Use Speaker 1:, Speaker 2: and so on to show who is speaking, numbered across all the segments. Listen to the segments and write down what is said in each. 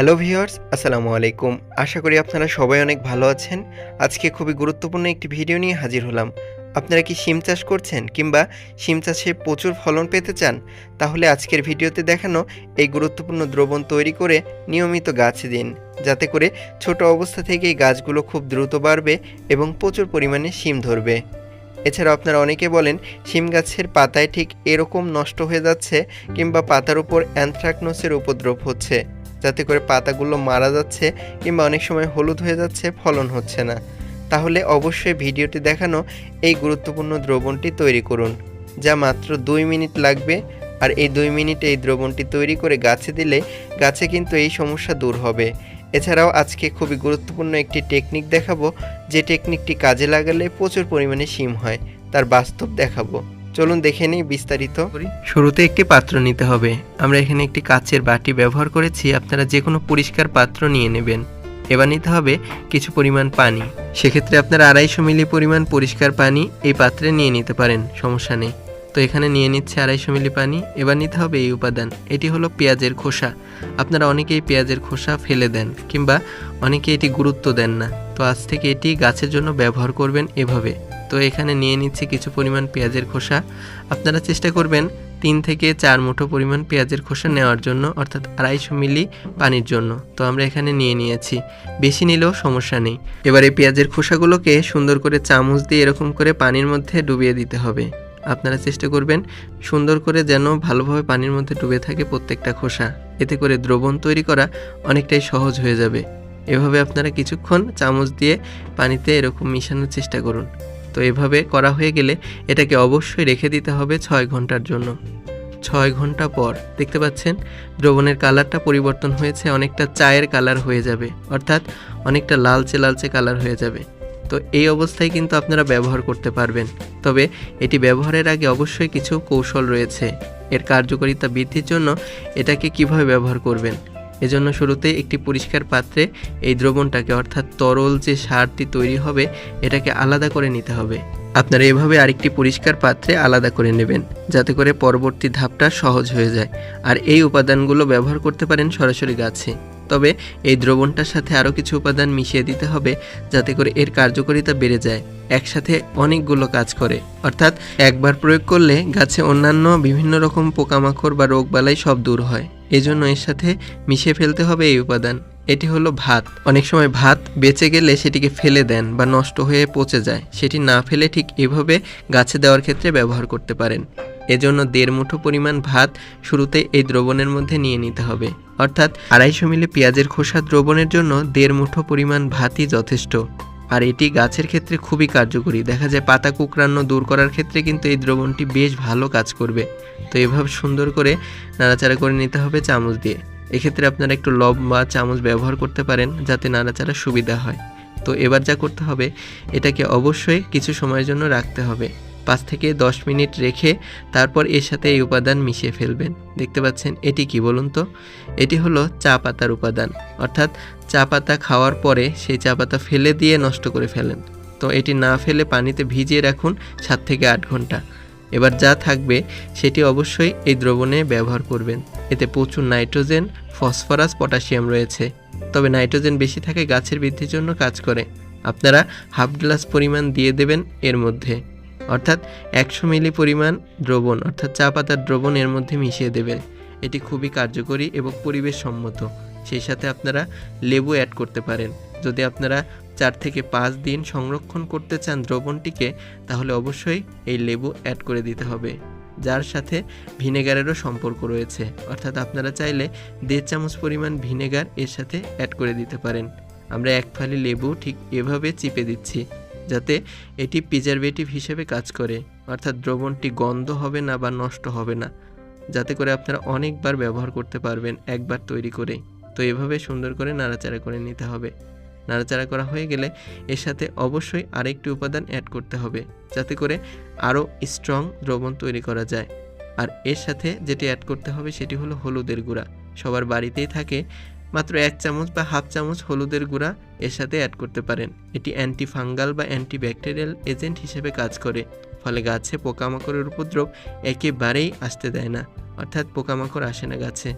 Speaker 1: Hello viewers, আসসালামু আলাইকুম। আশা করি আপনারা সবাই অনেক ভালো আছেন। আজকে খুবই গুরুত্বপূর্ণ একটি ভিডিও নিয়ে হাজির হলাম। আপনারা কি শিম চাষ করছেন কিংবা শিম চাষে প্রচুর ফলন পেতে চান? তাহলে আজকের ভিডিওতে দেখানো এই গুরুত্বপূর্ণ দ্রবণ তৈরি করে নিয়মিত গাছ দিন। যাতে করে ছোট অবস্থা থেকেই গাছগুলো খুব দ্রুত বাড়বে এবং প্রচুর পরিমাণে শিম ধরবে। এছাড়া আপনারা অনেকে বলেন, শিম গাছের পাতায় ঠিক এরকম নষ্ট হয়ে যাচ্ছে কিংবা পাতার উপর অ্যানথ্রাকনোসের উপদ্রব হচ্ছে। যাতে করে পাতাগুলো মারা যাচ্ছে কিংবা অনেক সময় হলুদ হয়ে যাচ্ছে, ফলন হচ্ছে না। তাহলে অবশ্যই ভিডিওটি দেখানো এই গুরুত্বপূর্ণ দ্রবণটি তৈরি করুন, যা মাত্র দুই মিনিট লাগবে। আর এই দুই মিনিটে এই দ্রবণটি তৈরি করে গাছে দিলে গাছে কিন্তু এই সমস্যা দূর হবে। এছাড়াও আজকে খুবই গুরুত্বপূর্ণ একটি টেকনিক দেখাবো, যে টেকনিকটি কাজে লাগালে প্রচুর পরিমাণে শিম হয়, তার বাস্তব দেখাবো। চলুন দেখে নিই বিস্তারিত। শুরুতে একটি পাত্র নিতে হবে। আমরা এখানে একটি কাচের বাটি ব্যবহার করেছি আপনারা যে কোনো পরিষ্কার পাত্র নিয়ে নেবেন। এবার নিতে হবে কিছু পরিমাণ পানি। সেক্ষেত্রে আপনারা আড়াইশো মিলি পরিমাণ পরিষ্কার পানি এই পাত্রে নিয়ে নিতে পারেন সমস্যা নেই। তো এখানে নিয়ে নিচ্ছে আড়াইশো মিলি পানি। এবার নিতে হবে এই উপাদান। এটি হলো পেঁয়াজের খোসা। আপনারা অনেকেই পেঁয়াজের খোসা ফেলে দেন কিংবা অনেকে এটি গুরুত্ব দেন না। তো আজ থেকে এটি গাছের জন্য ব্যবহার করবেন এভাবে। তো এখানে নিয়ে নিচ্ছি কিছু পরিমাণ পেঁয়াজের খোসা। আপনারা চেষ্টা করবেন তিন থেকে চার মুঠো পরিমাণ পেঁয়াজের খোসা নেওয়ার জন্য, অর্থাৎ আড়াইশো মিলি পানির জন্য। তো আমরা এখানে নিয়ে নিয়েছি। বেশি নিলেও সমস্যা নেই। এবার এই পেঁয়াজের খোসাগুলোকে সুন্দর করে চামচ দিয়ে এরকম করে পানির মধ্যে ডুবিয়ে দিতে হবে। আপনারা চেষ্টা করবেন সুন্দর করে যেন ভালোভাবে পানির মধ্যে ডুবে থাকে প্রত্যেকটা খোসা। এতে করে দ্রবণ তৈরি করা অনেকটাই সহজ হয়ে যাবে। এভাবে আপনারা কিছুক্ষণ চামচ দিয়ে পানিতে এরকম মিশানোর চেষ্টা করুন। তো এভাবে করা হয়ে গেলে এটাকে অবশ্যই রেখে দিতে হবে ছয় ঘণ্টার জন্য। ছয় ঘণ্টা পর, দেখতে পাচ্ছেন? দ্রবণের কালারটা পরিবর্তন হয়েছে, অনেকটা চায়ের কালার হয়ে যাবে। অর্থাৎ অনেকটা লালচে লালচে কালার হয়ে যাবে। তো এই অবস্থায় কিন্তু আপনারা ব্যবহার করতে পারবেন। তবে এটি ব্যবহারের আগে অবশ্যই কিছু কৌশল রয়েছে। এর কার্যকারিতা বৃদ্ধির জন্য এটাকে কীভাবে ব্যবহার করবেন? এজন্য শুরুতে একটি পরিষ্কার পাত্রে এই দ্রবণটাকে, অর্থাৎ তরল যে সারটি তৈরি হবে, এটাকে আলাদা করে নিতে হবে। আপনারা এভাবে আরেকটি পরিষ্কার পাত্রে আলাদা করে নেবেন, যাতে করে পরবর্তী ধাপটা সহজ হয়ে যায়। আর এই উপাদানগুলো ব্যবহার করতে পারেন সরাসরি গাছে। তবে এই দ্রবণটার সাথে আরও কিছু উপাদান মিশিয়ে দিতে হবে যাতে করে এর কার্যকারিতা বেড়ে যায়। একসাথে অনেকগুলো কাজ করে। অর্থাৎ একবার প্রয়োগ করলে গাছে অন্যান্য বিভিন্ন রকম পোকামাকড় বা রোগবালাই সব দূর হয়। এজন্য এর সাথে মিশিয়ে ফেলতে হবে এই উপাদান। এটি হলো ভাত। অনেক সময় ভাত বেঁচে গেলে সেটিকে ফেলে দেন বা নষ্ট হয়ে পচে যায়। সেটি না ফেলে ঠিক এভাবে গাছে দেওয়ার ক্ষেত্রে ব্যবহার করতে পারেন। এজন্য দেড় মুঠো পরিমাণ ভাত শুরুতে এই দ্রবণের মধ্যে নিয়ে নিতে হবে। অর্থাৎ আড়াইশো মিলি পেঁয়াজের খোসা দ্রবণের জন্য দেড় মুঠো পরিমাণ ভাতই যথেষ্ট। আর এটি গাছের ক্ষেত্রে খুবই কার্যকরী। দেখা যায় পাতা কুকরানো দূর করার ক্ষেত্রে কিন্তু এই দ্রবণটি বেশ ভালো কাজ করবে। তো এভাবে সুন্দর করে নাড়াচাড়া করে নিতে হবে চামচ দিয়ে। এক্ষেত্রে আপনারা একটু লব বা চামচ ব্যবহার করতে পারেন যাতে নাড়াচাড়া সুবিধা হয়। তো এবার যা করতে হবে, এটাকে অবশ্যই কিছু সময়ের জন্য রাখতে হবে। পাঁচ থেকে দশ মিনিট রেখে তারপর এর সাথে এই উপাদান মিশিয়ে ফেলবেন। দেখতে পাচ্ছেন, এটি কি বলুন তো? এটি হলো চা পাতার উপাদান। অর্থাৎ চা পাতা খাওয়ার পরে সেই চা পাতা ফেলে দিয়ে নষ্ট করে ফেলেন। তো এটি না ফেলে পানিতে ভিজিয়ে রাখুন সাত থেকে আট ঘণ্টা। এবার যা থাকবে সেটি অবশ্যই এই দ্রবণে ব্যবহার করবেন। এতে প্রচুর নাইট্রোজেন, ফসফরাস, পটাশিয়াম রয়েছে। তবে নাইট্রোজেন বেশি থাকে গাছের বৃদ্ধির জন্য কাজ করে। আপনারা হাফ গ্লাস পরিমাণ দিয়ে দেবেন এর মধ্যে। অর্থাৎ একশো মিলি পরিমাণ দ্রবণ, অর্থাৎ চা পাতার দ্রবণ এর মধ্যে মিশিয়ে দেবেন। এটি খুবই কার্যকরী এবং পরিবেশ সম্মত সেই সাথে আপনারা লেবু অ্যাড করতে পারেন। যদি আপনারা চার থেকে পাঁচ দিন সংরক্ষণ করতে চান দ্রবণটিকে, তাহলে অবশ্যই এই লেবু অ্যাড করে দিতে হবে। যার সাথে ভিনেগারেরও সম্পর্ক রয়েছে। অর্থাৎ আপনারা চাইলে দেড় চামচ পরিমাণ ভিনেগার এর সাথে অ্যাড করে দিতে পারেন। আমরা এক ফালি লেবু ঠিক এভাবে চিপে দিচ্ছি। যাতে এটি প্রিজারভেটিভ হিসেবে কাজ করে। অর্থাৎ দ্রবণটি গন্ধ হবে না বা নষ্ট হবে না। যাতে করে আপনারা অনেকবার ব্যবহার করতে পারবেন একবার তৈরি করে। তো এভাবে সুন্দর করে নাড়াচাড়া করে নিতে হবে। নাড়াচাড়া করা হয়ে গেলে এর সাথে অবশ্যই আরেকটি উপাদান অ্যাড করতে হবে, যাতে করে আরও স্ট্রং দ্রবণ তৈরি করা যায়। আর এর সাথে যেটি অ্যাড করতে হবে সেটি হলো হলুদের গুঁড়া। সবার বাড়িতেই থাকে মাত্র এক চামচ বা হাফ চামচ হলুদের গুঁড়া এর সাথে অ্যাড করতে পারেন। এটি অ্যান্টি ফাঙ্গাল বা অ্যান্টি ব্যাকটেরিয়াল এজেন্ট হিসেবে কাজ করে, ফলে গাছে পোকামাকড়ের উপদ্রব একেবারেই আসতে দেয় না, অর্থাৎ পোকামাকড় আসে না গাছে।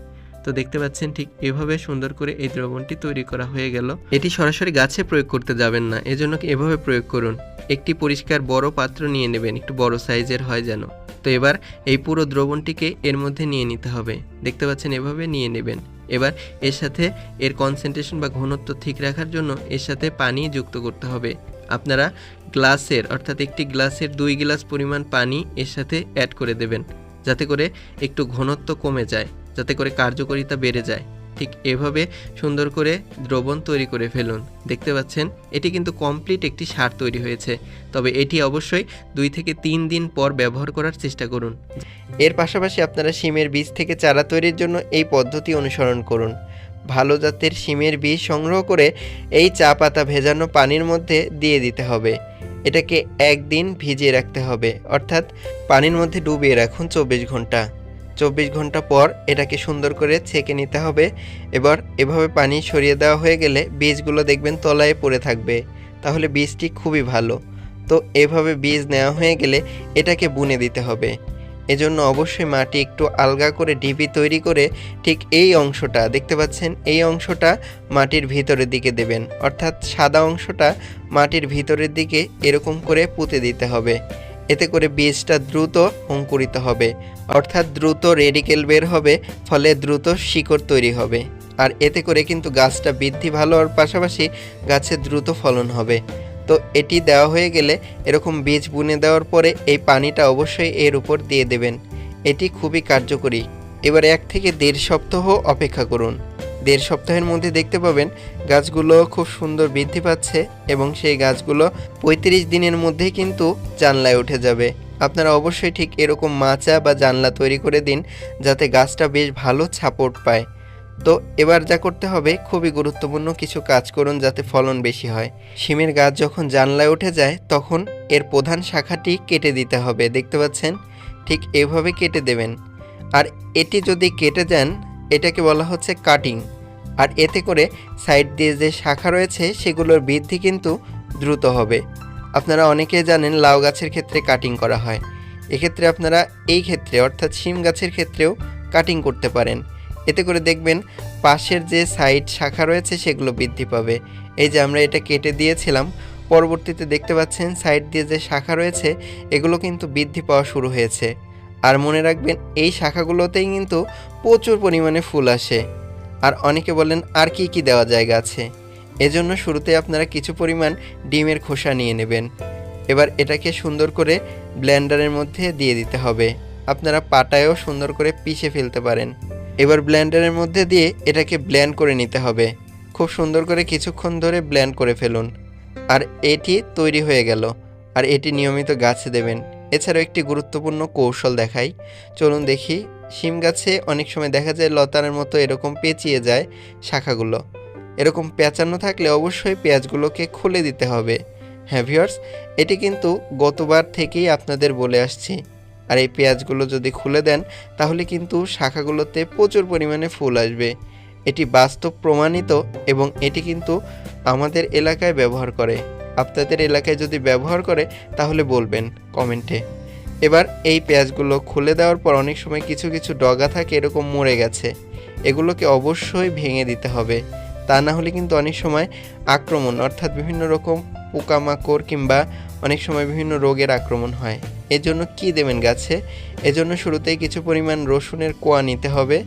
Speaker 1: তো দেখতে পাচ্ছেন ঠিক এভাবে সুন্দর করে এই দ্রবণটি তৈরি করা হয়ে গেল। এটি সরাসরি গাছে প্রয়োগ করতে যাবেন না, এজন্য এভাবে প্রয়োগ করুন। একটি পরিষ্কার বড় পাত্র নিয়ে নেবেন, একটু বড় সাইজের হয় যেন। তো এবার এই পুরো দ্রবণটিকে এর মধ্যে নিয়ে নিতে হবে। দেখতে পাচ্ছেন এভাবে নিয়ে নেবেন। এবার এর সাথে এর কনসেন্ট্রেশন বা ঘনত্ব ঠিক রাখার জন্য এর সাথে পানি যুক্ত করতে হবে। আপনারা গ্লাসের, অর্থাৎ একটি গ্লাসের দুই গ্লাস পরিমাণ পানি এর সাথে অ্যাড করে দেবেন, যাতে করে একটু ঘনত্ব কমে যায়, যাতে করে কার্যকারিতা বেড়ে যায়। ঠিক এভাবে সুন্দর করে দ্রবণ তৈরি করে ফেলুন। দেখতে পাচ্ছেন, এটি কিন্তু কমপ্লিট একটি সার তৈরি হয়েছে। তবে এটি অবশ্যই দুই থেকে তিন দিন পর ব্যবহার করার চেষ্টা করুন। এর পাশাপাশি আপনারা শিমের বীজ থেকে চারা তৈরির জন্য এই পদ্ধতি অনুসরণ করুন। ভালো জাতের শিমের বীজ সংগ্রহ করে এই চা পাতা ভেজানো পানির মধ্যে দিয়ে দিতে হবে। এটাকে একদিন ভিজিয়ে রাখতে হবে। অর্থাৎ পানির মধ্যে ডুবিয়ে রাখুন চব্বিশ ঘণ্টা। চব্বিশ ঘণ্টা পর এটাকে সুন্দর করে ছেঁকে নিতে হবে। এবার এভাবে পানি সরিয়ে দেওয়া হয়ে গেলে বীজগুলো দেখবেন তলায় পড়ে থাকবে। তাহলে বীজটি খুবই ভালো। তো এভাবে বীজ নেওয়া হয়ে গেলে এটাকে বুনে দিতে হবে। এজন্য অবশ্যই মাটি একটু আলগা করে ঢিপি তৈরি করে ঠিক এই অংশটা, দেখতে পাচ্ছেন? এই অংশটা মাটির ভিতরের দিকে দেবেন। অর্থাৎ সাদা অংশটা মাটির ভিতরের দিকে এরকম করে পুঁতে দিতে হবে। এতে করে বীজটা দ্রুত অঙ্কুরিত হবে। অর্থাৎ দ্রুত রেডিকেল বের হবে, ফলে দ্রুত শিকড় তৈরি হবে। আর এতে করে কিন্তু গাছটা বৃদ্ধি ভালো হওয়ার পাশাপাশি গাছের দ্রুত ফলন হবে। তো এটি দেওয়া হয়ে গেলে এরকম বীজ বুনে দেওয়ার পরে এই পানিটা অবশ্যই এর উপর দিয়ে দেবেন। এটি খুবই কার্যকরী। এবার এক থেকে দেড় সপ্তাহ অপেক্ষা করুন। দেড় সপ্তাহের মধ্যে দেখতে পাবেন গাছগুলো খুব সুন্দর বৃদ্ধি পাচ্ছে এবং সেই গাছগুলো পঁয়ত্রিশ দিনের মধ্যেই কিন্তু জানলায় উঠে যাবে। আপনারা অবশ্যই ঠিক এরকম মাচা বা জানলা তৈরি করে দিন যাতে গাছটা বেশ ভালো সাপোর্ট পায়। তো এবার যা করতে হবে, খুবই গুরুত্বপূর্ণ কিছু কাজ করুন যাতে ফলন বেশি হয়। শিমের গাছ যখন জানলায় উঠে যায়, তখন এর প্রধান শাখাটি কেটে দিতে হবে, দেখতে পাচ্ছেন? ঠিক এভাবে কেটে দেবেন। আর এটি যদি কেটে দেন এটাকে বলা হচ্ছে কাটিং আর এতে করে সাইড দিয়ে যে শাখা রয়েছে, সেগুলোর বৃদ্ধি কিন্তু দ্রুত হবে। আপনারা অনেকে জানেন লাউ গাছের ক্ষেত্রে কাটিং করা হয়। এক্ষেত্রে আপনারা এই ক্ষেত্রে, অর্থাৎ শিম গাছের ক্ষেত্রেও কাটিং করতে পারেন। এতে করে দেখবেন পাশের যে সাইড শাখা রয়েছে, সেগুলো বৃদ্ধি পাবে। এই যে আমরা এটা কেটে দিয়েছিলাম, পরবর্তীতে দেখতে পাচ্ছেন সাইড দিয়ে যে শাখা রয়েছে, এগুলো কিন্তু বৃদ্ধি পাওয়া শুরু হয়েছে। আর মনে রাখবেন, এই শাখাগুলোতেই কিন্তু প্রচুর পরিমাণে ফুল আসে। আর অনেকে বলেন, আর কি কি দেওয়া জায়গা আছে? এজন্য শুরুতে আপনারা কিছু পরিমাণ ডিমের খোসা নিয়ে নেবেন। এবার এটাকে সুন্দর করে ব্লেন্ডারের মধ্যে দিয়ে দিতে হবে। আপনারা পাটায়ও সুন্দর করে পিষে ফেলতে পারেন। এবার ব্লেন্ডারের মধ্যে দিয়ে এটাকে ব্ল্যান্ড করে নিতে হবে। খুব সুন্দর করে কিছুক্ষণ ধরে ব্ল্যান্ড করে ফেলুন। আর এটি তৈরি হয়ে গেল। আর এটি নিয়মিত গাছে দেবেন। এছাড়াও একটি গুরুত্বপূর্ণ কৌশল দেখাই। চলুন দেখি, শিম গাছে অনেক সময় দেখা যায় লতানের মতো এরকম পেঁচিয়ে যায় শাখাগুলো। এরকম পেঁচানো থাকলে অবশ্যই পেঁয়াজগুলোকে খুলে দিতে হবে। হ্যাঁ ভিউয়ার্স, এটি কিন্তু গতবার থেকেই আপনাদের বলে আসছি। আর এই পেঁয়াজগুলো যদি খুলে দেন, তাহলে কিন্তু শাখাগুলোতে প্রচুর পরিমাণে ফুল আসবে। এটি বাস্তব প্রমাণিত এবং এটি কিন্তু আমাদের এলাকায় ব্যবহার করে। আপনাদের এলাকায় যদি ব্যবহার করে, তাহলে বলবেন কমেন্টে। এবার এই পেঁয়াজগুলো খুলে দেওয়ার পর অনেক সময় কিছু কিছু ডগা থাকে, এরকম মরে গেছে। এগুলোকে অবশ্যই ভেঙে দিতে হবে। তা না হলে কিন্তু অনেক সময় আক্রমণ, অর্থাৎ বিভিন্ন রকম পোকামাকড় কিংবা অনেক সময় বিভিন্ন রোগের আক্রমণ হয়। এজন্য কি দেবেন গাছে? এজন্য শুরুতেই কিছু পরিমাণ রসুনের কোয়া নিতে হবে।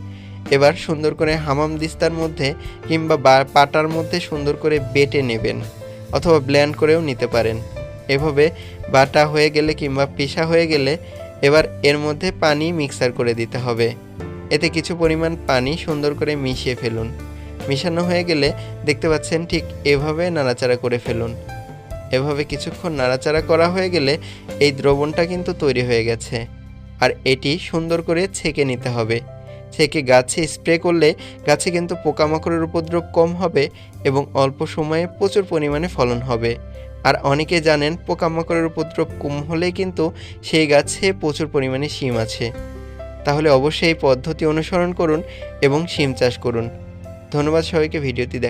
Speaker 1: এবার সুন্দর করে হামাম দিস্তার মধ্যে কিংবা পাটার মধ্যে সুন্দর করে বেটে নেবেন। অথবা ব্ল্যান্ড করেও নিতে পারেন। এভাবে বাটা হয়ে গেলে কিংবা পিসা হয়ে গেলে এবার এর মধ্যে পানি মিক্সার করে দিতে হবে। এতে কিছু পরিমাণ পানি সুন্দর করে মিশিয়ে ফেলুন। মিশানো হয়ে গেলে দেখতে পাচ্ছেন ঠিক এভাবে নাড়াচাড়া করে ফেলুন। এভাবে কিছুক্ষণ নাড়াচাড়া করা হয়ে গেলে এই দ্রবণটা কিন্তু তৈরি হয়ে গেছে। আর এটি সুন্দর করে ছেঁকে নিতে হবে। ছেঁকে গাছে স্প্রে করলে গাছে কিন্তু পোকামাকড়ের উপদ্রব কম হবে এবং অল্প সময়ে প্রচুর পরিমাণে ফলন হবে। আর অনেকে জানেন পোকামাকড়ের উপদ্রব কম হলে কিন্তু সেই গাছে প্রচুর পরিমাণে শিম আছে। তাহলে অবশ্যই এই পদ্ধতি অনুসরণ করুন এবং শিম চাষ করুন। ধন্যবাদ সবাইকে, ভিডিওটি দেখ